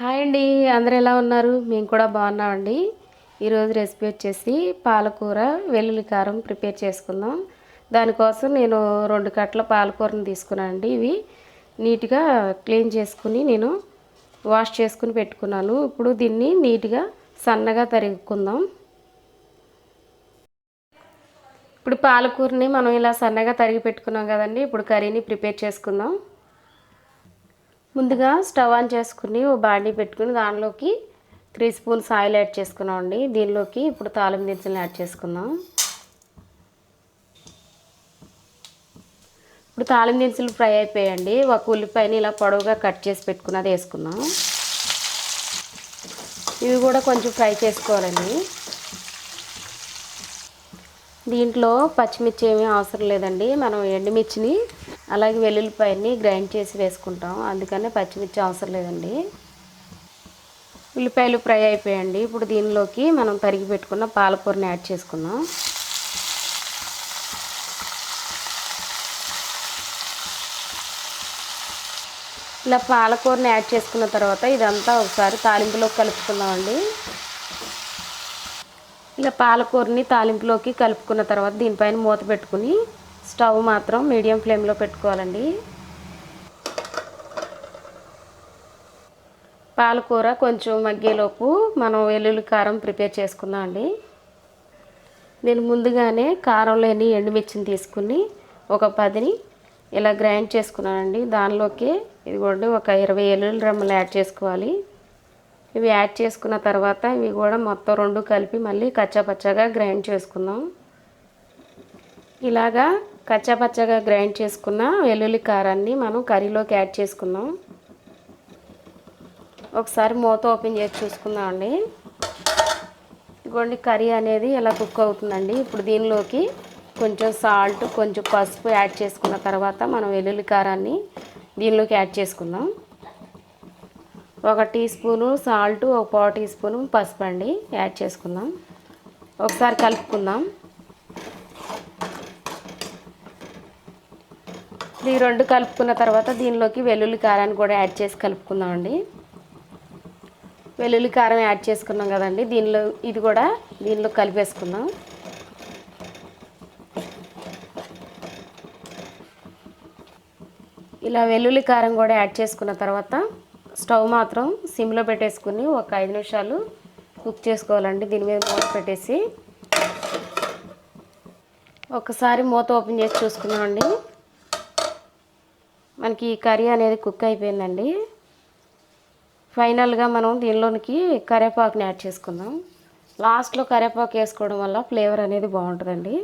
Hi అండి అందరు ఎలా ఉన్నారు? మేము కూడా బాగున్నామండి. ఈరోజు రెసిపీ వచ్చేసి పాలకూర వెల్లుల్లి కారం ప్రిపేర్ చేసుకుందాం. దానికోసం నేను రెండు కట్టల పాలకూరను తీసుకున్నానండి. ఇవి నీట్గా క్లీన్ చేసుకుని నేను వాష్ చేసుకుని పెట్టుకున్నాను. ఇప్పుడు దీన్ని నీట్గా సన్నగా తరుగుకుందాం ఇప్పుడు పాలకూరని మనం ఇలా సన్నగా తరిగి పెట్టుకున్నాం కదండి. ఇప్పుడు కర్రీని ప్రిపేర్ చేసుకుందాం. ముందుగా స్టవ్ ఆన్ చేసుకుని ఓ బాండీ పెట్టుకుని దానిలోకి త్రీ స్పూన్స్ ఆయిల్ యాడ్ చేసుకున్నాం అండి దీనిలోకి ఇప్పుడు తాలింపు దినుసులు యాడ్ చేసుకుందాం. ఇప్పుడు తాలింపు దినుసులు ఫ్రై అయిపోయాయండి. ఒక ఉల్లిపాయని ఇలా పొడవుగా కట్ చేసి పెట్టుకున్నది వేసుకున్నాం ఇవి కూడా కొంచెం ఫ్రై చేసుకోవాలండి. దీంట్లో పచ్చిమిర్చి ఏమీ అవసరం లేదండి. మనం ఎండుమిర్చిని అలాగే వెల్లుల్లిపాయని గ్రైండ్ చేసి వేసుకుంటాం. అందుకనే పచ్చిమిర్చి అవసరం లేదండి. ఉల్లిపాయలు ఫ్రై అయిపోయాయండి. ఇప్పుడు దీనిలోకి మనం తరిగి పెట్టుకున్న పాలకూరని యాడ్ చేసుకున్నాం ఇలా పాలకూరని యాడ్ చేసుకున్న తర్వాత ఇదంతా ఒకసారి తాలింపులోకి కలుపుకుందామండి. ఇలా పాలకూరని తాలింపులోకి కలుపుకున్న తర్వాత దీనిపైన మూత పెట్టుకుని స్టవ్ మాత్రం మీడియం ఫ్లేమ్లో పెట్టుకోవాలండి. పాలకూర కొంచెం మగ్గేలోపు మనం వెల్లుల్లి కారం ప్రిపేర్ చేసుకుందాం అండి. నేను ముందుగానే కారం లేని ఎండుమిర్చిని తీసుకుని ఒక పదిని ఇలా గ్రైండ్ చేసుకున్నానండి. దానిలోకి ఇదిగోండి ఒక ఇరవై ఎల్లుల్లి రమ్మలు యాడ్ చేసుకోవాలి. ఇవి యాడ్ చేసుకున్న తర్వాత ఇవి కూడా మొత్తం రెండు కలిపి మళ్ళీ కచ్చాపచ్చాగా గ్రైండ్ చేసుకుందాం. ఇలాగా కచ్చాపచ్చగా గ్రైండ్ చేసుకున్న వెల్లుల్లి కారాన్ని మనం కర్రీలోకి యాడ్ చేసుకుందాం. ఒకసారి మూత ఓపెన్ చేసి చూసుకుందామండి ఇదిగోండి కర్రీ అనేది ఇలా కుక్ అవుతుందండి. ఇప్పుడు దీనిలోకి కొంచెం సాల్ట్ కొంచెం పసుపు యాడ్ చేసుకున్న తర్వాత మనం వెల్లుల్లి కారాన్ని దీనిలోకి యాడ్ చేసుకుందాం. ఒక టీ స్పూను సాల్ట్ ఒక పావు టీ స్పూను పసుపు అండి యాడ్ చేసుకుందాం. ఒకసారి కలుపుకుందాం. ఈ రెండు కలుపుకున్న తర్వాత దీనిలోకి వెల్లుల్లి కారాన్ని కూడా యాడ్ చేసి కలుపుకుందామండి. వెల్లుల్లి కారం యాడ్ చేసుకున్నాం కదండి. దీనిలో ఇది కూడా దీనిలో కలిపేసుకుందాం. ఇలా వెల్లుల్లి కారం కూడా యాడ్ చేసుకున్న తర్వాత స్టవ్ మాత్రం సిమ్లో పెట్టేసుకుని ఒక ఐదు నిమిషాలు కుక్ చేసుకోవాలండి. దీని మీద మూత పెట్టేసి. ఒకసారి మూత ఓపెన్ చేసి చూసుకుందామండి. మనకి ఈ కర్రీ అనేది కుక్ అయిపోయిందండి. ఫైనల్గా మనం దీనిలోనికి కరివేపాకుని యాడ్ చేసుకుందాం. లాస్ట్లో కరివేపాకు వేసుకోవడం వల్ల ఫ్లేవర్ అనేది బాగుంటుందండి.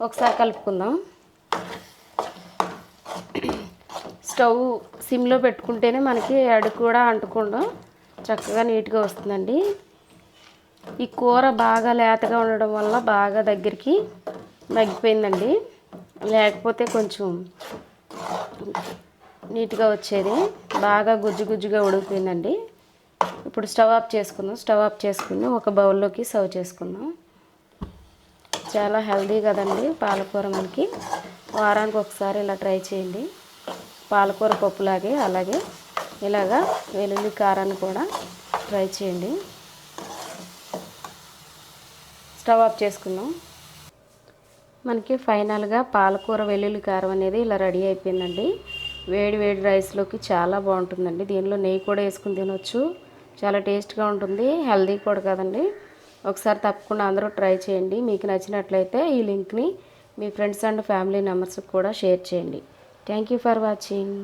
ఒకసారి కలుపుకుందాం. స్టవ్ సిమ్లో పెట్టుకుంటేనే మనకి అడుగు కూడా అంటకుండా. చక్కగా నీట్గా వస్తుందండి. ఈ కూర బాగా లేతగా ఉండడం వల్ల బాగా దగ్గరికి మగ్గిపోయిందండి. లేకపోతే కొంచెం నీట్గా వచ్చేది. బాగా గుజ్జు గుజ్జుగా ఉడికిపోయిందండి. ఇప్పుడు స్టవ్ ఆఫ్ చేసుకుందాం. స్టవ్ ఆఫ్ చేసుకుని ఒక బౌల్లోకి సర్వ్ చేసుకుందాం. చాలా హెల్దీ కదండి పాలకూర మనకి. వారానికి ఒకసారి ఇలా ట్రై చేయండి. పాలకూర పప్పులాగే అలాగే ఇలాగా వెల్లుల్లి కారాన్ని కూడా ట్రై చేయండి. స్టవ్ ఆఫ్ చేసుకుందాం. మనకి ఫైనల్గా పాలకూర వెల్లుల్లి కారం అనేది ఇలా రెడీ అయిపోయిందండి. వేడి వేడి రైస్లోకి చాలా బాగుంటుందండి. దీనిలో నెయ్యి కూడా వేసుకుని తినొచ్చు. చాలా టేస్ట్గా ఉంటుంది. హెల్దీ కూడా కదండి. ఒకసారి తప్పకుండా అందరూ ట్రై చేయండి. మీకు నచ్చినట్లయితే ఈ లింక్ని మీ ఫ్రెండ్స్ అండ్ ఫ్యామిలీ మెంబర్స్కి కూడా షేర్ చేయండి. Thank you for watching.